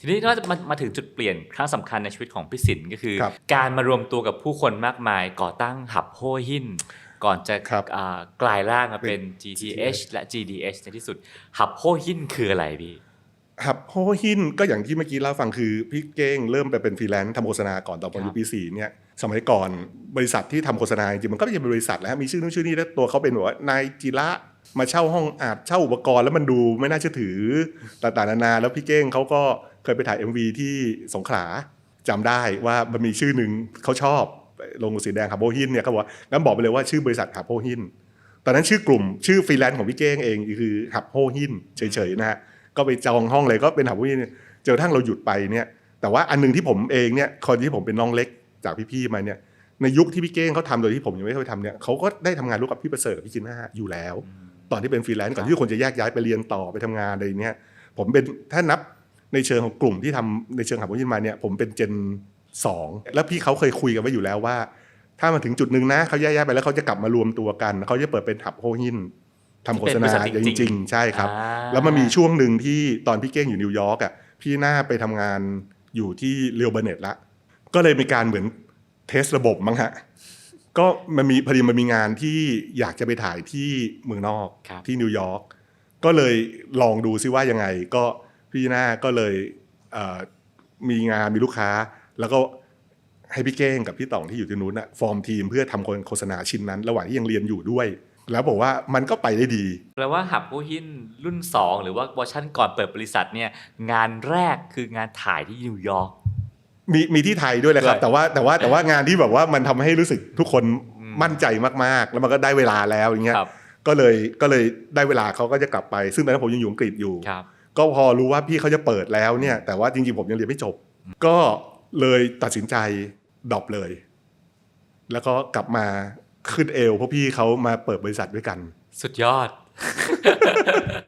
ทีนี้ก็มามาถึงจุดเปลี่ยนครั้งสำคัญในชีวิตของพี่สินก็คือครับการมารวมตัวกับผู้คนมากมายก่อตั้งหับโฮหินก่อนจะครับอ่ากลายร่างมาเป็นเป็น GTH และ GDH ในที่สุดหับโฮหินคืออะไรพี่หับโฮหินก็อย่างที่เมื่อกี้เล่าฟังคือพี่เก้งเริ่มไปเป็นฟรีแลนซ์ทำโฆษณาก่อนตอนผมอยู่ปีสี่เนี่ยสมัยก่อนบริษัทที่ทำโฆษณาจริงๆมันก็ไม่ใช่บริษัทแล้วฮะมีชื่อนู้นชื่อนี้แล้วตัวเขาเป็นแบบว่านายจิระ มาเช่าห้องอาบเช่าอุปกรณ์แล้วมันดูไม่น่าเชื่อถือต่างๆนานาแล้วพี่เก้งเขาก็เคยไปถ่าย MV ที่สงขลาจำได้ว่ามันมีชื่อหนึ่งเขาชอบลงสีแดงหับโฮหินเนี่ยเขาบอกว่างั้นบอกไปเลยว่าชื่อบริษัทหับโฮหินตอนนั้นชื่อกลุ่มชื่อฟรีแลนซ์ของพี่เก้งเองคือหับโฮหินเฉยๆนะฮะก็ไปจองห้องเลยก็เป็นหับโฮหินเจอทั้งเราหยุดไปเนี่ยแต่ว่าอันหนึงที่ผมเองเนี่ยคนที่ผมเป็นน้องเล็กจากพี่ๆมาเนี่ยในยุคที่พี่เก้งเขาทำโดยที่ผมยังไม่เคยทำเนี่ยเขาก็ได้ทำงานร่วมกับพี่ประเสริฐกับพี่จีน่าอยู่แล้ว ตอนที่เป็นฟรีแลนซ์ก่อนที่ทุกคนจะแยกย้ายไปเรียนต่อไปทำงานอะไรเนี่ยผมเป็นถ้านับในเชิงของกลุ่มที่ทำในเชิงหับโฮหินมาเนี่ยผมเป็นเจนสองแล้วพี่เขาเคยคุยกันไว้อยู่แล้วว่า ถ้ามาถึงจุดหนึ่งนะเขาแยกย้ายไปแล้วเขาจะกลับมารวมตัวกันเขาจะเปิดเป็นหับโฮหินทำโฆษณาเป็นบริษัทจริงๆจริง ๆ ใช่ครับอ่าแล้วมันมีช่วงหนึ่งที่ตอนพี่เก้งอยู่นิวยอร์กอะพี่หน้าไปทำงานอยู่ที่เรียวเบเน็ตละก็เลยมีการเหมือนเทสระบบมั้งฮะ ก็มันมีพอดีมันมีงานที่อยากจะไปถ่ายที่เมืองนอกครับที่นิวยอร์กก็เลยลองดูซิว่ายังไง ก็พี่หน้าก็เลยเอ่อมีงานมีลูกค้า แล้วก็ให้พี่เก้งกับพี่ต่องที่อยู่ที่นู้นอะฟอร์มทีมเพื่อทำโฆษณาชิ้นนั้น ระหว่างที่ยังเรียนอยู่ด้วย แล้วบอกว่ามันก็ไปได้ดีแปลว่าหับโฮหินรุ่น 2 หรือว่าเวอร์ชันก่อนเปิดบริษัทเนี่ยงานแรกคืองานถ่ายที่นิวยอร์ก มีมีที่ไทยด้วยแหละครับด้วยแต่ว่าแต่ว่าแต่ว่างานที่แบบว่ามันทำให้รู้สึกทุกคนอืมมั่นใจมากๆ แล้วมันก็ได้เวลาแล้วอย่างเงี้ยครับก็เลยก็เลยได้เวลาเขาก็จะกลับไป ซึ่งตอนนั้นผมยังอยู่อังกฤษอยู่ครับก็พอรู้ว่าพี่เขาจะเปิดแล้วเนี่ยแต่ว่าจริงๆผมยังเรียนไม่จบ ก็เลยตัดสินใจดรอปเลย แล้วก็กลับมาขึ้นเอวเพราะพี่เขามาเปิดบริษัทด้วยกัน สุดยอด